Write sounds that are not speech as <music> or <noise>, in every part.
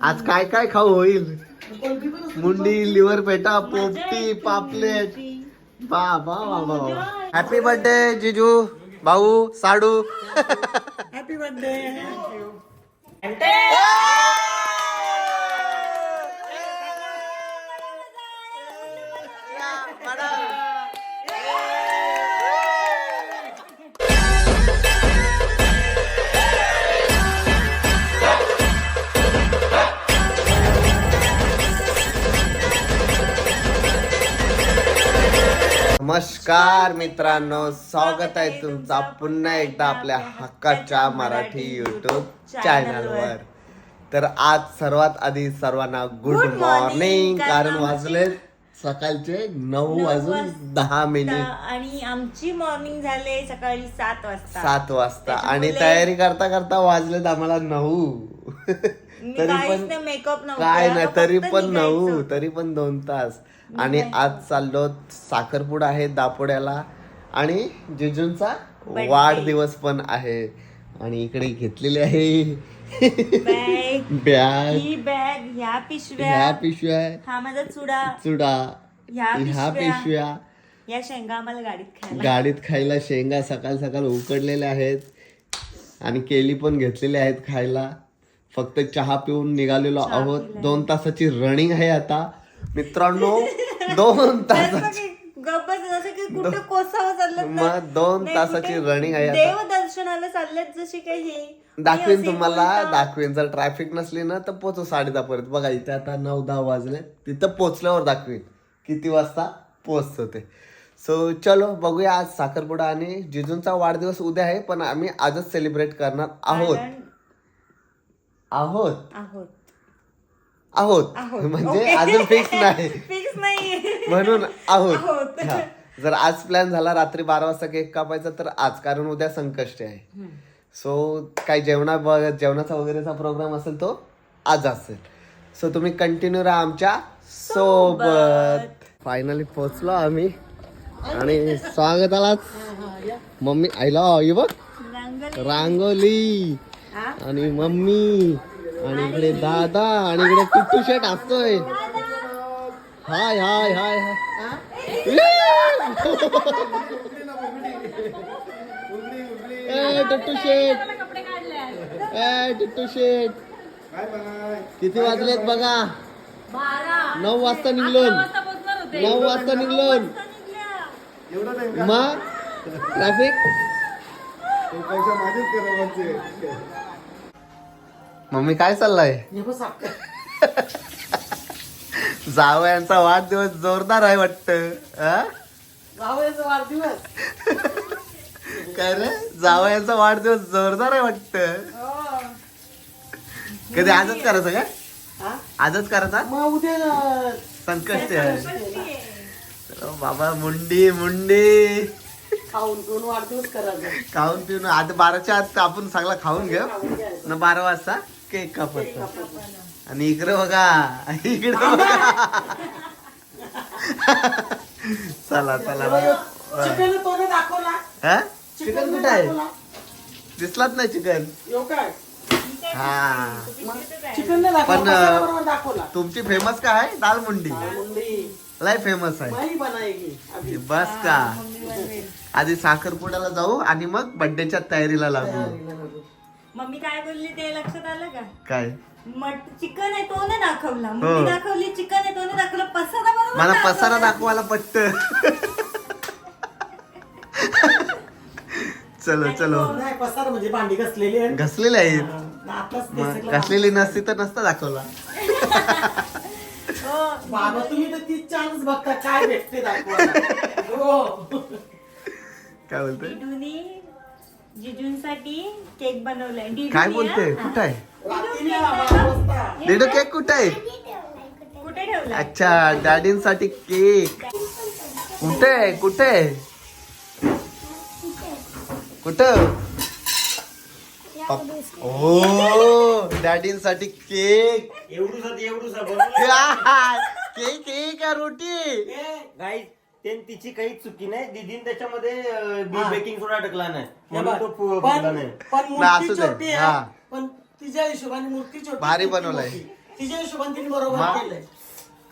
आज काय काय खाऊ होईल? मुंडी लिव्हर पेटा पोपटी पापलेट. बा बा बा बा हॅपी बर्थडे जिजू भाऊ साडू. हॅपी बर्थडे नमस्कार मित्रांनो स्वागत आहे तुमचा पुन्हा एकदा आपल्या हक्काच्या मराठी युट्यूब चॅनलवर तर आज सर्वात आधी सर्वांना गुड मॉर्निंग कारण वाजले सकाळचे नऊ वाजून दहा मिनिट आणि आमची मॉर्निंग झाले सकाळी सात वाजता. सात वाजता. आणि तयारी करता करता वाजलेत आम्हाला नऊ. <laughs> तरी पण मेकअप काय नाही तरी पण. नऊ तरी पण दोन तास. आणि आज चाललो साखरपुडा आहे दापोड्याला. आणि जिजूंचा. वाढदिवस पण आहे. आणि इकडे घेतलेले आहे. बॅग बॅग ही बॅग ह्या ह्या पिशव्या. पिशव्या हा माझा चुडा. चुडा. ह्या पिशव्या. पिशव्या. या शेंगा आम्हाला गाडीत खायला. गाडीत खायला शेंगा सकाळ सकाळ उकडलेल्या आहेत. आणि केली पण घेतलेल्या आहेत खायला. फक्त चहा पिऊन निघालेलो आहोत. दोन तासाची रनिंग आहे आता. मित्रांनो दोन <laughs> तासाची कुठे कोसावं चाललं मग दोन तासाची रनिंग आहे आता. देव दर्शनाला चाललेत जशी काही हे. दाखवीन तुम्हाला. दाखवीन. जर ट्रॅफिक नसली ना तर पोचू साडे दहा पर्यंत. बघा इथे आता नऊ दहा वाजले. तिथं पोचल्यावर दाखवीन किती वाजता पोचतो ते सो चलो बघूया आज साखरपुडा आणि जिजूंचा वाढदिवस उद्या आहे पण आम्ही आजच सेलिब्रेट करणार आहोत. आहोत. आहोत. आहोत. आहोत. म्हणजे Okay. अजून फिक्स नाही. <laughs> फिक्स नाही. म्हणून आहोत. आहोत. हा. जर आज प्लॅन झाला रात्री बारा वाजता केक कापायचा तर आज कारण उद्या संकष्टी आहे. सो काय जेवणा ब- जेवणाचा वगैरेचा प्रोग्राम असेल तो आज असेल. सो तुम्ही कंटिन्यू राहा आमच्यासोबत. फायनली पोहोचलो आम्ही. आणि स्वागतालाच. मम्मी आईला आई बघ. रांगोली? आणि मम्मी आणि इकडे दादा आणि इकडे टुट्टू शेट असतोय. हाय हाय हाय हाय. टुट्टू शेट. ए टुट्टू शेट. किती वाजलेत बघा? नऊ वाजता निघलो नऊ वाजता निघलो मग? ट्रॅफिक? मम्मी काय चाललंय? <laughs> जावयांचा वाढदिवस जोरदार आहे वाटत जावयाचा वाढदिवस. काय रे? जावयांचा वाढदिवस जोरदार आहे वाटत. कधी आजच करायचं का? हा? आजच करायचा? उद्या संकष्टी बाबा मुंडी मुंडी. खाऊन पिऊन वाढदिवस करायचा. खाऊन पिऊन आता बाराच्या आत आपण सगळा खाऊन घेऊ. न बारा वाजता? केक कापत आणि इकडे बघा इकडे बघा. चला चला चिकन तोने दाखवला. हा? चिकन कुठं आहे? दिसलाच नाही चिकन? हा. चिकन नाही पण, दाखवला बरोबर दाखवला? तुमची फेमस काय आहे? दाल मुंडी. लय फेमस आहे. बस का? आधी साखरपुड्याला जाऊ आणि मग बर्थडेच्या तयारीला लागू. मम्मी काय बोलली ते लक्षात आलं का? काय? मट चिकन आहे तो नाही दाखवला. हो. मुली दाखवली चिकन आहे तो नाही दाखवला. पसारा बरोबर मला दाखवला. पसारा दाखवायला पटत. चलो चलो. नाही पसार म्हणजे भांडी घसलेली आहे. घसलेले आहेत मग. घसलेली नसती तर नसता दाखवला. हो. <laughs> बाबा तुम्ही तर तीच चान्स बघता काय भेटते दाखवायला? हो. काय बोलते डिडूनी जिजूंसाठी केक बनवलाय. डिडूनी, काय हा? बोलते हा. कुठं आहे? रात्री ना बारा वाजता डिडो केक कुठं आहे? कुठे? ठेवला अच्छा डॅडींसाठी केक. कुठे आहे? कुठे आहे? कुठं? ओ डॅडींसाठी केक. एवढूसा ते एवढूसा बनवलं <laughs> केक केक का रोटी. ते तिची काही चुकी नाही. दिदीन त्याच्यामध्ये बेकिंग सोडा टाकला नाही. म्हणून बघ, तो फु- पण फुगला नाही. पण नाही, मूर्ती असू दे. छोटी हा. आहे पण तिच्या हिशोबाने मूर्ती छोटी भारी बनवलंय. मोठी. तिच्या हिशोबाने तिने बरोबर केलंय.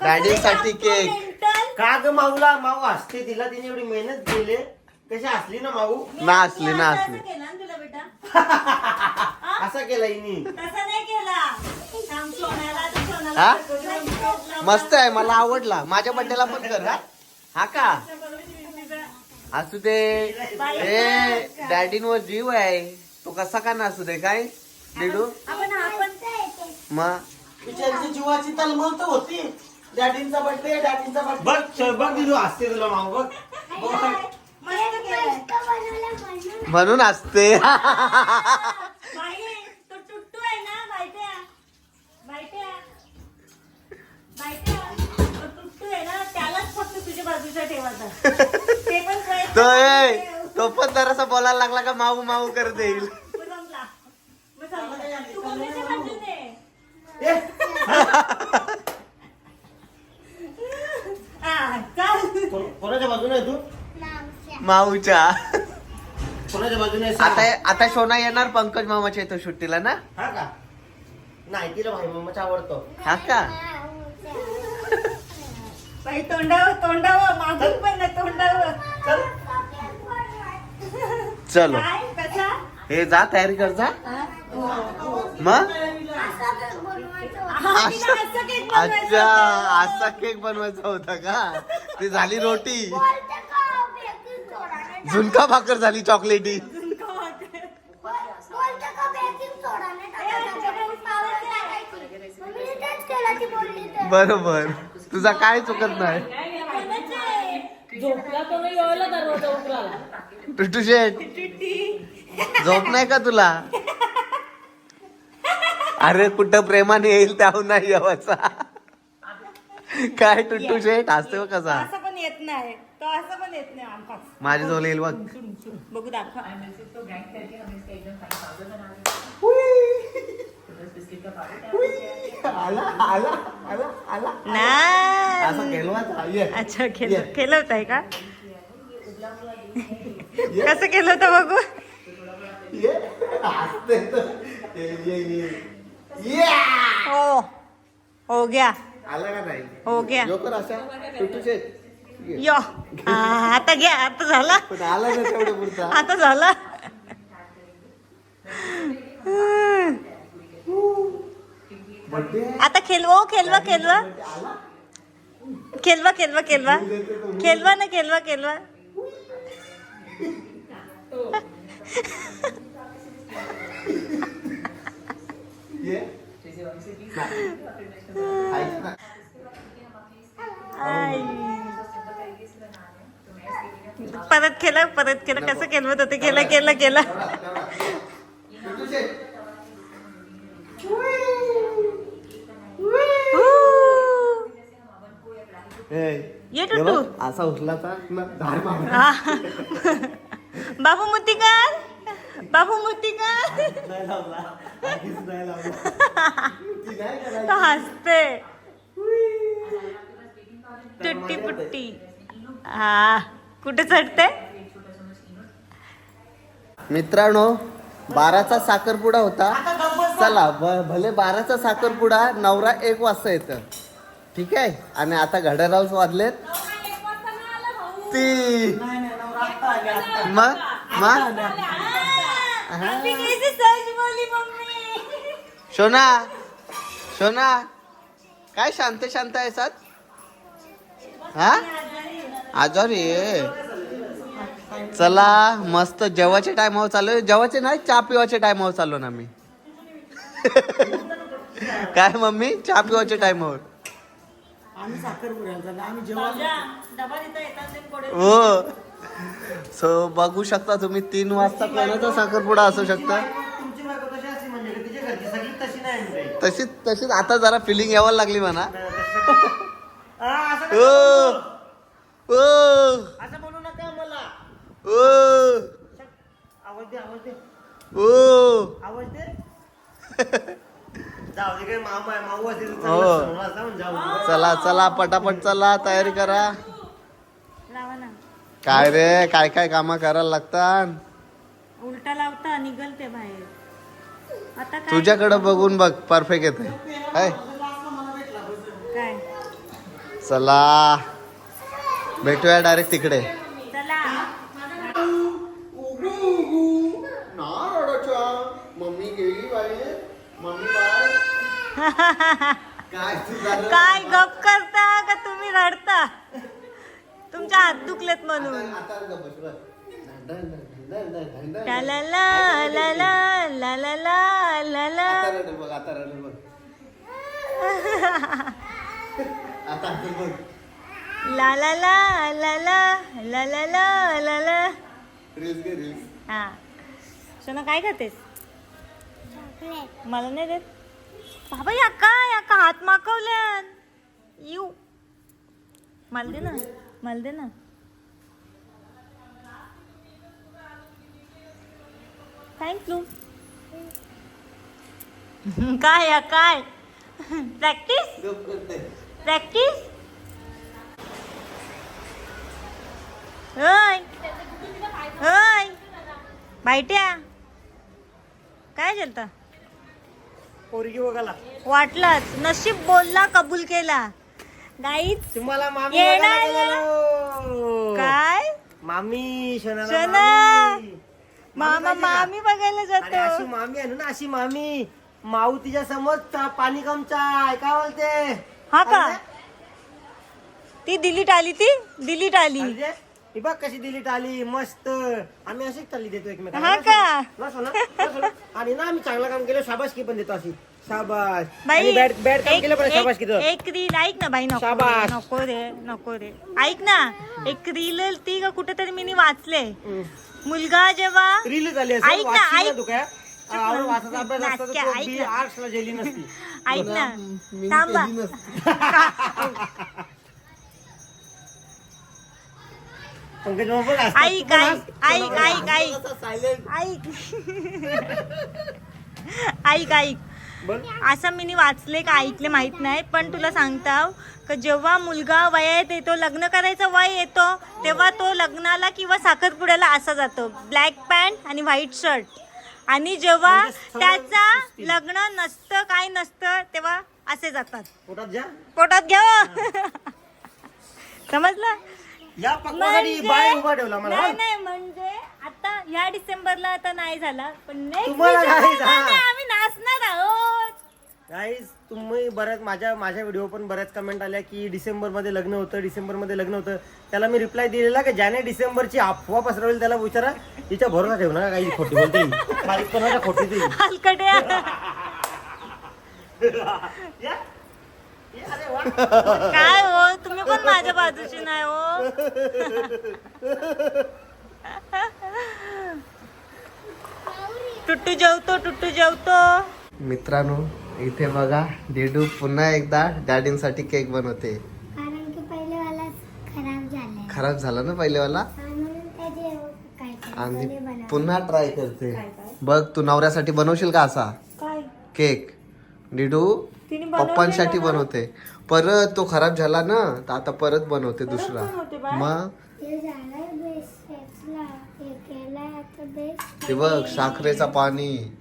डॅडीसाठी केक का ग माऊला माऊ असते तिला. तिने एवढी मेहनत केली. कशी असली ना माऊ? ना असली ना असं असली तुला बेटा. <laughs> असा केला हिनी. तसं नाही केला. थांब सोन्याला तर सोन्याला हा? मस्त आहे मला आवडला. माझ्या बड्डेला पण कर हा. हा का? असू दे ए डॅडींवर जीव आहे. तो कसा का नसू दे काय? डिडू आपण आपण मग तिच्या जीवाची तलमल तर होती. डॅडींचा बर्थडे डॅडींचा बघ बर्थडे च- बघ दिदू असते तुला माऊ बघ. म्हणून असते बाई, तो टुट्टू आहे ना बायट्या. बायट्या. बायट्या. तो टुट्टू आहे ना बाजूचा ठेवायचा <laughs> ते पण प्रयत्न तो ए करते. तो पण जरासा बोलायला लागला का माऊ माऊ करत येईल. <laughs> कोणाच्या बाजूने? हा, आहे तू? माऊच्या. कोणाच्या बाजूने आहे सांग. आता आता शोना येणार पंकज मामाच्या इथं सुट्टीला ना? हा का? नाही तिला भाई मम्माचा आवडतो. हा का? बाई तोंडावर तोंडावर मागून पण नाही तोंडावर. चल. चलो. काय कसा? हे जा तयारी कर जा. मग? हा, तिला असं केक बनवायचा अच्छा होता. असा केक बनवायचा होता का? ती झाली रोटी. झुणका भाकर झाली चॉकलेटी. झुणका भाकर. बरोबर. तुझा काय चुकत नाही. कोणाचं आहे? झोपला तो नाही यायला दरवाजा उघडाला टुटू शेट. टिटी. झोप नाही का तुला? अरे कुठं प्रेमाने येईल त्याहून नाही यावाचा काय टुट्टू शेट? असते बघ. कसा असं पण येत नाही तो असं पण येत नाही आमकाच माझ्या जवळ येईल बघ बघू दाखव आला आला नाही अच्छा केलं केलं होतं का कसं केलं होतं बघू ये हसते तो. ये ये ये Yeah! हो हो गया आला का नाही हो गया जोकर असा ये. यो आता घ्या आता झाला पण आला ना तेवढे पुरता आता झाला आता खेलवा खेलवा खेलवा. खेलवा खेलवा खेलवा. खेलवा ना खेलवा खेलवा. परत केलं परत केलं. कसं केलं होतं? ते केलं केलं केलं टुटू शेट ए, ये हे टुटू. बघ, असा उचला ना धार. बाबू मुतिकार बाबू मुतिकार नाही लावला. आधीच नाही लावला. ती नाही करायची. तो हसते. तुट्टी पुट्टी. हा. कुठे चढते? मित्रांनो बाराचा साखरपुडा होता. चला भ- भले बाराचा साखरपुडा नवरा एक वाजता येतं. ठीक आहे? आणि आता घड्याळ वाजलेत. ती मग? मग? आम्ही कैसे सच बोली मम्मी? शोना शोना. काय शांत शांत आहे सात हा? आजारी चला मस्त जेवायचे टायमावर चालू आहे जेवायचे नाही चहा पिवायचे टायमावर चाललो ना मी. <laughs> काय मम्मी? चहा पिवायच्या टायमावर आम्ही साखर पुऱ्याला आम्ही जेव्हा पुढे. हो. सो बघू शकता तुम्ही तीन वाजता प्लॅनचा साखरपुडा असू शकता. तुमची बायको कशी असते म्हणजे? तशीच तशीच आता जरा फिलिंग यायला लागली म्हणा. <laughs> असं ओ. नका ओ. हो. चला चला पटापट चला तयारी करा. काय रे काय काय काम करायला लागतात? उलटा लावता निघलते बाहेर. तुझ्याकडे बघून बघ परफेक्ट येते काय? चला. भेटूया डायरेक्ट तिकडे काय काय गप करता का तुम्ही रडता तुमच्या हात दुखलेत म्हणून आता गप्प बस, बस. ला ला ला ला ला ला ला ला ला ला आता रडेल बघ आता रडेल बघ आता हसेल बघ ला ला ला ला ला ला ला ला ला ला रील्स घे रील्स हा सोना काय खातेस मला नाही देत बाबा या काय? या का हात माकवल्यान येऊ. मला दे ना. मला दे ना. थँक्यू <laughs> काय या काय? <laughs> प्रॅक्टिस प्रॅक्टिस होय. होय. बायट्या काय झालता? पोरगी वाटलाच. नशीब बोलला कबूल केला. गाईच तुम्हाला मामी येणार बघायला. काय? मामी शोनाला शोना. मामी. मामा पाहिजे का? मामी बघायला अरे अशी जातो मामी आहे ना अशी मामी. माऊ तिच्या समोर चा- पाणी कमचाय काय बोलते? हा का? ती डिलीट आली ती? डिलीट आली. अरे, ही बघ कशी दिली टाली मस्त आम्ही अशीच टाली देतो एकमेकांना हा ना का? सोना? ना सोना? ना सोना? आणि ना आम्ही चांगलं काम केलं शाबासकी पण देतो अशी शाबास बाई आणि बॅड बॅड काम एक- केलं पण एक- शाबासकी देतो एक रील ऐक ना बाई नको रे, शाबास. नको रे नको रे ऐक ना एक रील ती का कुठेतरी मी वाचले मुलगा जेव्हा रील झाली ऐक असेल ना, वाचली ना ऐक. तू काय आवड वाचायचा अभ्यास असता नाटक्या, तर ऐक बी ना. आर्ट्सला गेली नसती ऐक ना मी थांबा <laughs> पंकज बघ हसतात. ऐक ऐक. <laughs> ऐक ऐक ऐक. असा silent. ऐक. ऐक ऐक. बघ असं मी नी वाचले का ऐकले माहीत नाही पण तुला सांगताव का जेव्हा मुलगा वयात येतो लग्न करायचं वय येतो तेव्हा तो लग्नाला किंवा साखरपुड्याला असा जातो. ब्लॅक पॅन्ट आणि व्हाईट शर्ट. आणि जेव्हा म्हणजे त्याचा सुस्ती. लग्न नसतं काय नसतं तेव्हा असे जातात. पोटात जा. पोटात घ्या. <laughs> समजलं? या पक्वासाठी बाय उभा ठेवला मला नाही नाही म्हणजे आता या डिसेंबरला आता नाही झाला पण नेक्स्ट तुम्हाला नाही झाला. आम्ही नाचणार आहोत. गाईज तुम्ही बऱ्याच माझ्या माझ्या व्हिडिओ पण बऱ्याच कमेंट आल्या की डिसेंबरमध्ये लग्न होतं डिसेंबरमध्ये लग्न होतं. त्याला मी रिप्लाय दिलेला की ज्याने डिसेंबरची अफवा पसरवेल त्याला विचारा. तिच्या भरोसा ठेवू नका काही खोटी बोलते. ही. खोटी ती <laughs> हलकट्या या. या, अरे वा. काय हो? तुम्ही पण माझ्या बाजूची नाही हो. टुट्टू जेवतो टुट्टू जेवतो. मित्रांनो इथे बघा डेडू पुन्हा एकदा डॅडींसाठी केक बनवते. कारण की पहिले वाला खराब झालाय. खराब झाला ना पहिलेवाला? काय आणि पुन्हा ट्राय करते. बघ तू नवऱ्यासाठी बनवशील का असा? काय? केक. डिडू पप्पांसाठी. बनवते. परत तो खराब झाला ना तर आता परत बनवते दुसरा? मग? हे बघ साखरेचा पाणी.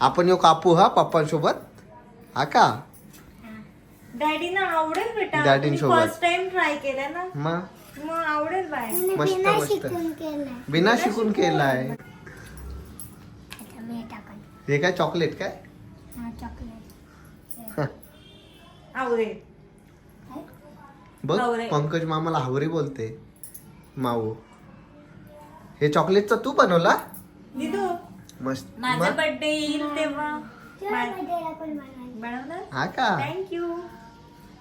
आपण येऊ कापू हा पप्पांसोबत? हा का? डॅडीना आवडेल बेटा. डॅडींसोबत. फर्स्ट टाइम ट्राय केलं ना. मग? मग आवडेल बाय. मस्त बिना मस्त. शिकून केलंय. बिना शिकून केलाय. आता मी टाकून. हे काय चॉकलेट काय? हा चॉकलेट. आवडेल बघ हावरे. पंकज मामाला हावरी बोलते. माऊ हे चॉकलेटचा तू बनवला? दिदू मस्त. माझा मग? बर्थडे येईल तेव्हा. तुला बर्थडेला पण बनवायचं. बनवणार हा का? थँक्यू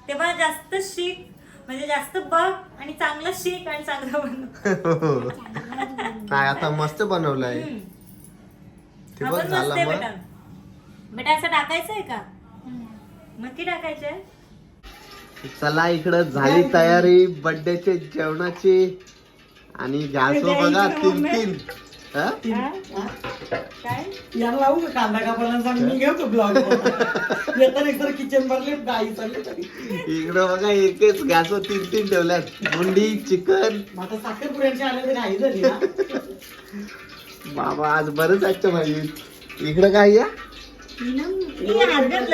तेव्हा जास्त शिक म्हणजे जास्त बघ आणि चांगलं शिक आणि चांगलं बनव. <laughs> नाही आता मस्त बनवलंय. ते बघ आपण झालं आहे मग. बेटा. बेटा असं टाकायचंय का? नक्की टाकायचंय चला इकडं झाली तयारी बर्थडेचे जेवणाची. आणि गॅस बघा तीन तीन. हा? काय? याला लावू का कांदा कापायला सांग मी घेऊ का ब्लॉग. <laughs> येताना एकतर किचन भरले गाई चालले तरी. इकडं बघा एकच गॅस तीन तीन ठेवल्यात. मुंडी चिकन. मग आता साखरपुड्याची आले तर घाई झाली ना. <laughs> बाबा आज बरंच आजच्या भाजी इकडं काय या?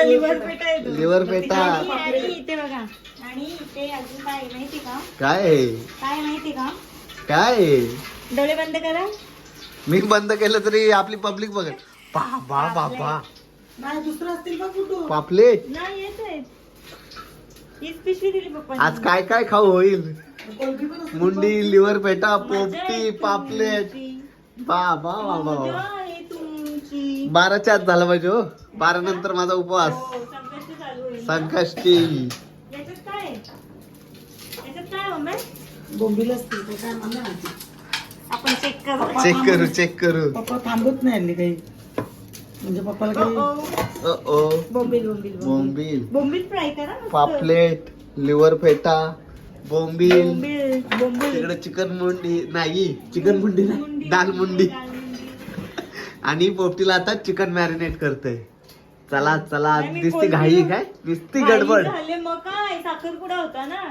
लिव्हर पेटा इथे बघा. आणि अजून काय आहे माहिती का? काय आहे? काय आहे माहिती का? काय आहे? डोळे बंद करा. मी बंद केलं तरी आपली पब्लिक बघत. बाबा बाबा पापलेट. नाही येत आहे हीच पिशवी दिली पप्पा आज काय काय खाऊ होईल? मुंडी लिव्हर पेटा पोपटी पापलेट. बाबा बाबा बाबा बाराच्या आत झाला पाहिजे हो. बारा नंतर माझा उपवास. हो, संकष्ट चालू होईल. संकष्टी. याच्यात काय? आहे? याच्यात काय हो मॅम? बोंबील असतील ते काय मला नाही माहिती. आपण चेक करू चेक करू चेक करू. पप्पा थांबत नाही हल्ली काही. म्हणजे पप्पाला काही ओ, ओ ओ बोंबील बोंबील बोंबील. बोंबील. बोंबील फ्राय करा मस्त. पापलेट लिव्हर पेटा बोंबील. बोंबील बोंबील. तिकडे चिकन मुंडी नाही चिकन मुंडी नाही दाल मुंडी. आणि पोपटीला आता चिकन मॅरिनेट करते चला चला नाही, मी दिसती घाई ना- काय? नुसती घाई गडबड. झाले मग काय? साखरपुडा होता ना.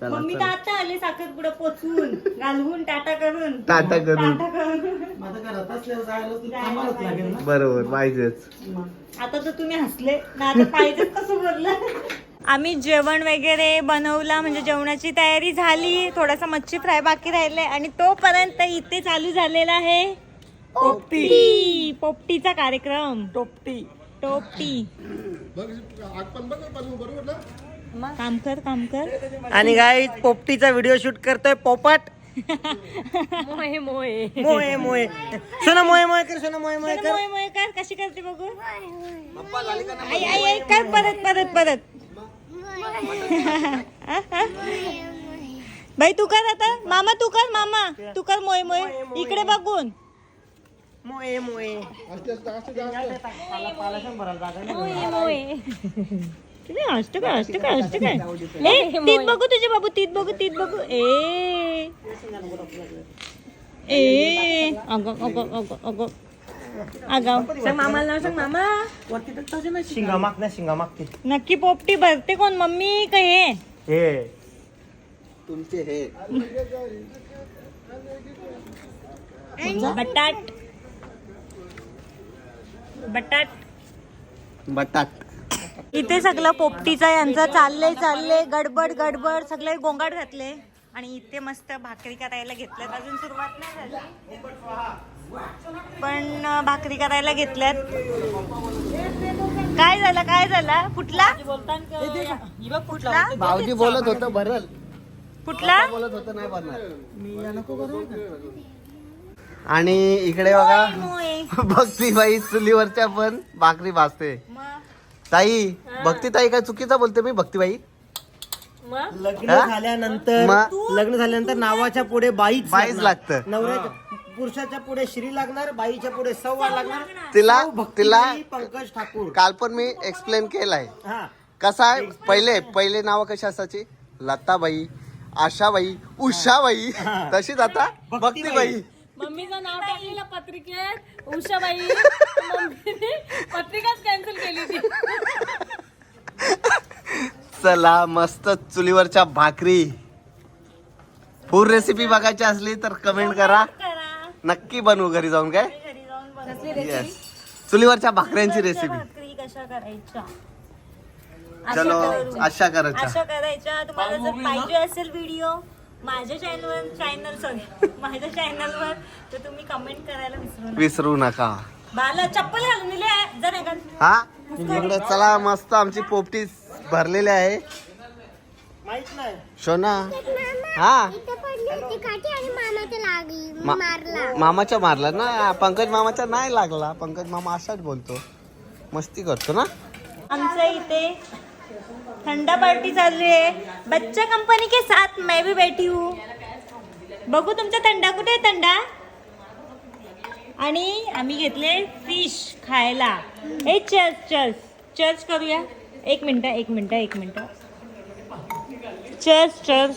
चला, मम्मी तर चला. आता आले साखरपुडा पोचून घालवून टाटा करून. टाटा करून. टाटा करून. माझं घरात असल्यावर जायला तर थांबावंच लागेल ना? बरोबर पाहिजेच. मग. आता तर तुम्ही हसले. ना आता पाहिजेच कसं बोललं. आम्ही जेवण वगैरे बनवला म्हणजे जेवणाची तयारी झाली. थोडासा मच्छी फ्राय बाकी राहिले आणि तोपर्यंत इथे चालू झालेला आहे. पोपटी. पोपटीचा कार्यक्रम. टोपटी. टोपटी. काम कर काम कर. आणि गाई पोपटीचा व्हिडिओ शूट करतोय पोपट. मोहे मोहे. मोये मोये सोना मोये मोये कर सोना मोये मोये कर. मोय मोय कर. कशी करते बघू? आई आई आई कर परत परत परत. बाई तू कर आता. मामा तू कर मामा. तू कर मोय मोय इकडे बघून. मोये मोये. मोय मोय. हसत काय? हसत काय तीत बघू तुझे बाबू तीत बघू तीत बघू. ए. ए. अगं अगं अगं अगं. अगं. सांग मामाला नाव सांग मामा. नाही शिंगा शिंगा नक्की पोपटी भरते कोण? मम्मी का हे? हे. तुमचे हे. बटाट. बटाट. बटाट. इथे सगळं पोपटीचा यांचा चाललंय चाललंय. गडबड गडबड. सगळे गोंगाट घातले. आणि इथे मस्त भाकरी करायला घेतल्यात. अजून सुरुवात नाही झाली. पण भाकरी करायला घेतल्यात. काय झालं काय झालं? फुटला फुटला भाऊजी बोलत होतं भरल. फुटला बोलत होतं नाही भरणार. आणि इकडे बघा. मोय. भक्ती <laughs> बाई चुलीवरच्या पण भाकरी भाजते. ताई भक्ती ताई काय चुकीचा बोलते मी भक्तीबाई लग्न? झाल्यानंतर मग? लग्न झाल्यानंतर नावाच्या पुढे बाईच बाईच लागतं. नवऱ्याच्या पुरुषाच्या पुढे श्री लागणार बाईच्या पुढे सव्वा लागणार. तिला भक्तीबाई तिला पंकज ठाकूर. काल पण मी एक्सप्लेन केलाय. हा. कसा आहे? पहिले पहिले नाव कशी असायची? लताबाई आशाबाई उषाबाई. तशीच आता भक्तीबाई मम्मीचं नाव टाकलेलं पत्रिकेत. उषाबाई. मम्मीने पत्रिकाच कॅन्सल केली ती चला मस्त चुलीवरच्या भाकरी. फुल रेसिपी बघायची असली तर कमेंट करा. करा. नक्की बनवू घरी जाऊन काय? घरी जाऊन बनवा. येस चुलीवरच्या भाकऱ्यांची रेसिपी भाकरी कशा करायच्या? चलो अशा करू. अशा करायच्या. अशा करायच्या. तुम्हाला जर पाहिजे असेल व्हिडिओ माझ्या चॅनलवर चॅनल सॉरी माझ्या चॅनलवर तर तुम्ही कमेंट करायला विसरू नका. विसरू नका. बाला चप्पल घालून दिले जर हा? इकडे चला मस्त आमची पोपटी भरलेली आहे. माहीत नाही. शोना हा? इथे पडली होती काठी आणि मामाच्या लागली मा- मारला. मामाच्या मारला ना? पंकज मामाच्या नाही लागला. पंकज मामा असाच बोलतो. मस्ती करतो ना? आमच्या इथे थंडा पार्टी चालू आहे. बच्चा कंपनी के साथ मैं भी बैठी हूँ. बघू तुमचा थंडा कुठे आहे थंडा? आणि आम्ही घेतले फिश खायला. हे चर्च चर्च चर्च करूया. एक मिनटं एक मिनटं एक मिनटं. चर्च चर्च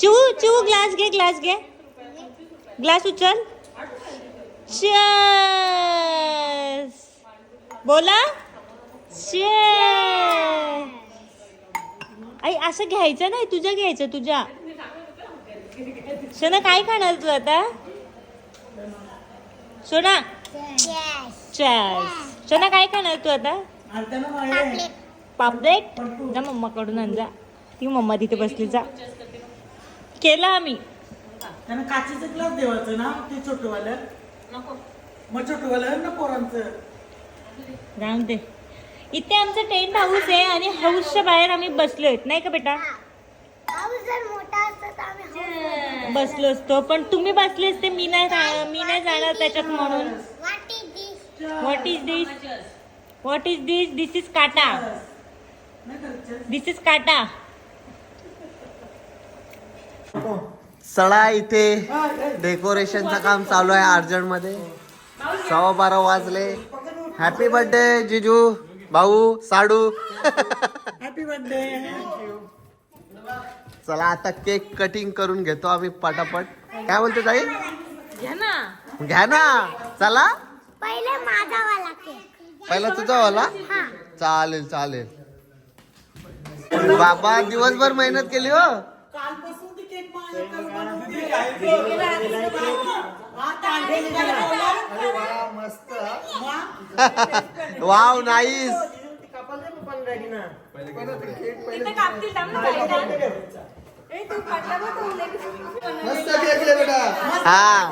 चिवू चिवू ग्लास घे ग्लास घे. ग्लास उचल. चर्च बोला. Cheers. आई असं घ्यायचं नाही तुझ्या घ्यायचं तुझ्या. सोना काय खाणार तू आता? सोना. चॅस. सोना काय खाणार तू आता? पापलेट? जा मम्माकडून आण जा. ती मम्मा तिथे बसली जा. केलं आम्ही. त्यांना काचेचं ग्लास देवाचं ना ते छोटंवालं? नको. मग छोटंवालं ना पोरांचं? राहून दे. इथे आमचं टेंट हाऊस आहे आणि हाऊसच्या बाहेर आम्ही बसलोय. नाही का बेटा? पाऊस जर मोठा असता तर आम्ही हौस- बसलो असतो. पण तुम्ही बसले असते मी नाही मी नाही जाणार त्याच्यात म्हणून? What is this what is this this is काटा. दिस इज काटा. सडा इथे. डेकोरेशनचं काम चालू आहे अर्जंटमध्ये सव्वा बारा वाजले. हॅपी बर्थडे जिजू. भाऊ साडू. हॅपी बर्थडे चला आता केक कटिंग करून घेतो आम्ही पटापट. काय बोलतो ताई? घ्या ना. घ्या ना. चला. पहिले माझा वाला केक. पहिला तुझा वाला चालेल चालेल. बाबा दिवसभर मेहनत केली हो. कालपासून ती केक वाव नाईस तिथे कापतील थांब ना बाहेर. ए, तू फाटला बघ, तू लगेच- हा.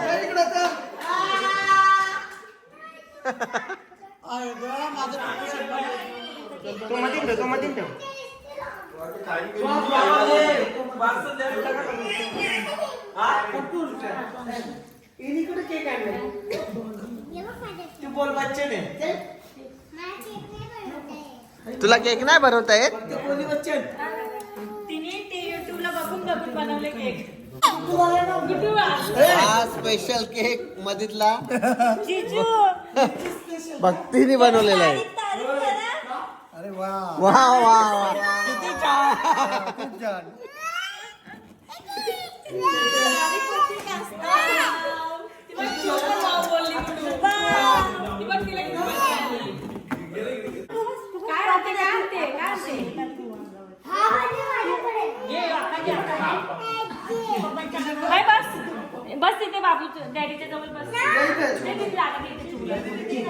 तो ठेव तो ठेव. इनीकडे केक आणलाय. ते बोल बच्चे ने। मला केक नाही बनवता तुला केक नाही बनवता येत? ते कोणी बच्चे। तिने ते युट्यूबला बघून बघून बनवले केक. हा स्पेशल केक मधीतला. जिजू. भक्तीने बनवलेला आहे. करा. वा. वा वा ती बघ तिला किती मजा आली. काय होते काय होते काय होते हा म्हणजे माझ्याकडे हाय बस बस तिथे बाबू डॅडीच्या जवळ बस दे तिथे जागा दे इथे चिवला. हा, बस, बस. ए, नको, नको. लागेल, लागेल. Birthday to you. हे तो दे, तो दे, तो दे.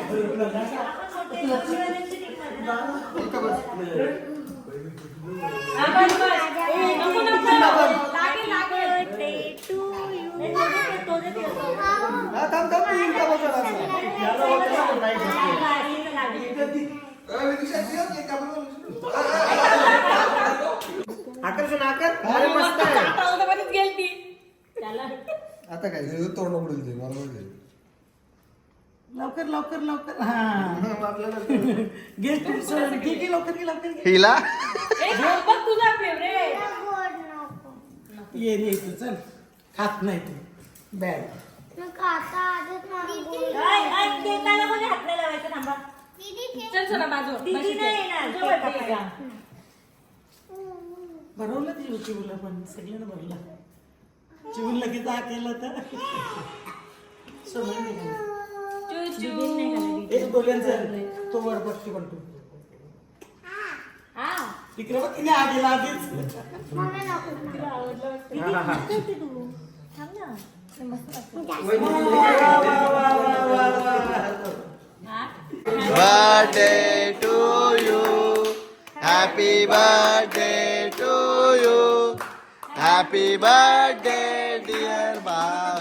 आकर्षण आकर. अरे मस्त आहे. आता काय? तोंड उघडून दे मला. लवकर लवकर लवकर. हा. <laughs> गेस्ट आहे लवकर घे लवकर घे. हिला? ए, बघ तुझा फेवरेट ये रे इथं, चल. खात नाही तू. आय, देताना कोणी हात नाही लावायचा थांबा. दीदी ठेव. चल सोना बाजू दीदी नाही येणार. तुझं केक birthday आहे. कापायला. भरवलं ती चिवला पण सगळ्यांना भरलं. चिवून लगेच आ केलं तर. <laughs> निघालं. एक दोघांचं तो वर बघते पण तू. हा. तिकडे बघ तिने आधी आधीच. Birthday to you happy birthday to you happy birthday dear भाऊ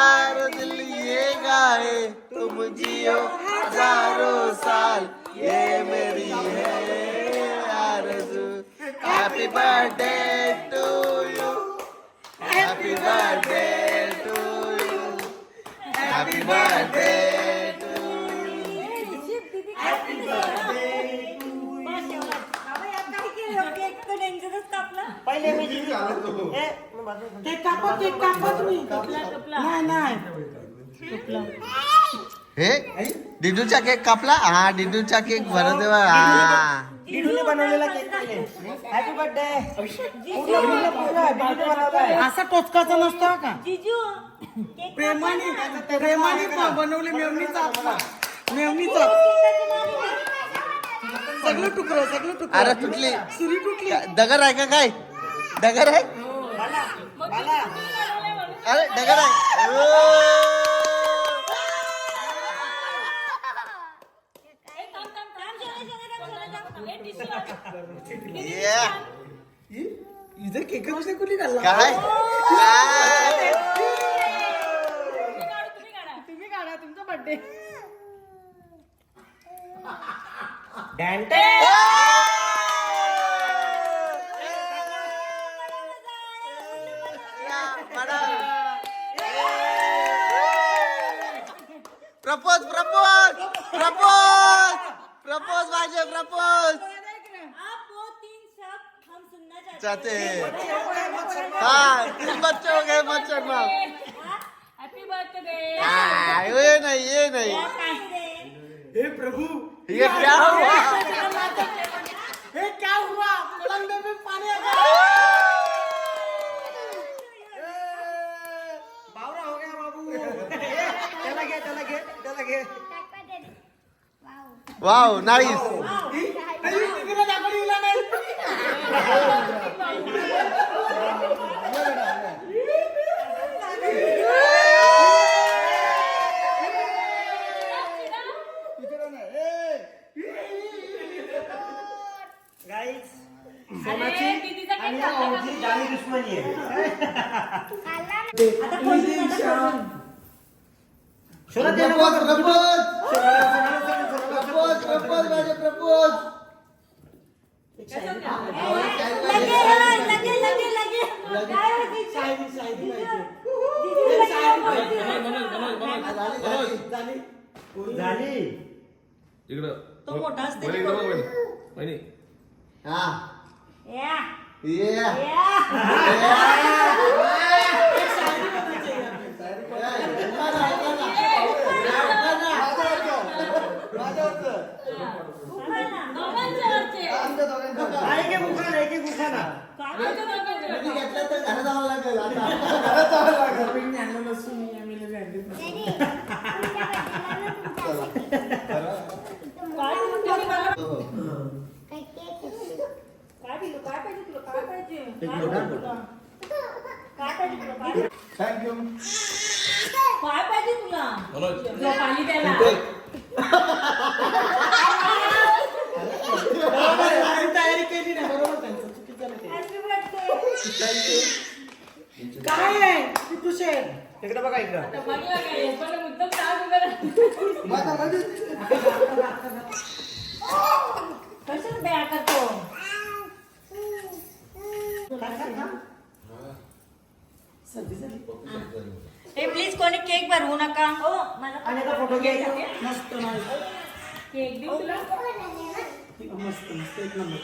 बार बार दिल ये गाए तुम जियो हजारों साल। ये मेरी है आरज़ू happy birthday to you happy birthday to you happy birthday पहिले मी जिजू ए, मग बाजू केक कापा केक कापा. तुम्ही नाही नाही. हे? डिडूचा केक कापला? हा डिडूचा केक भरत देवा हा. डिडूने बनवलेला केक हॅपी बर्थडे पूर्ण पूर्ण पूर्ण डिडूने बनवलाय. असा टोचकाचा नसतो का? जिजू केक प्रेमाने प्रेमाने बनवले मेवणीचा आपला. मेवणीचा. सगळं टुकरं सगळं टुकरं. अरे तुटली. सुरी तुटली. दगर आहे का काय? दगर आहे? हो, अरे दगर आहे. तुम्ही काढा तुमचा birthday <laughs> propose propose propose propose माझे प्रपोज. चाहते हाँ तीन बच्चे हो गए मत चढ़ना हॅपी बर्थडे हाँ, ये नहीं ये नहीं. हे प्रभु ये क्या हुआ? हे क्या हुआ? पलंग में पानी आ गया। बावरा हो गया बाबू। त्याला घे त्याला घे त्याला घे वाव नाइस तिकडे दाखवली हिला नाही गाईज दीदीचा आणि का? ओमची जानी दुश्मनी आहे. शोधा दे ना प्रपोज. प्रपोज. प्रपोज. माझे प्रपोज. झाली झाली इकडं. तो मोठा असते. हाँ. या, ये या. काय पाहिजे तुला? काय पाहिजे? काय पाहिजे तुला? काय पाहिजे तुला? काय पाहिजे? थँक्यू काय पाहिजे तुला मनोज. तुला पाणी द्यायला तयारी केली नाही बरोबर त्यांचं चुकीचं नाही ते. काय आहे किटू शेठ इकडे बघा इकडं काय राहा. कशाला बेया करतो ए प्लीज कोणी केक भरवू नका. हो मला आणि आता फोटो घ्यायचा. मस्त नाही केक देऊ तुला? मस्त मस्त. एक नंबर.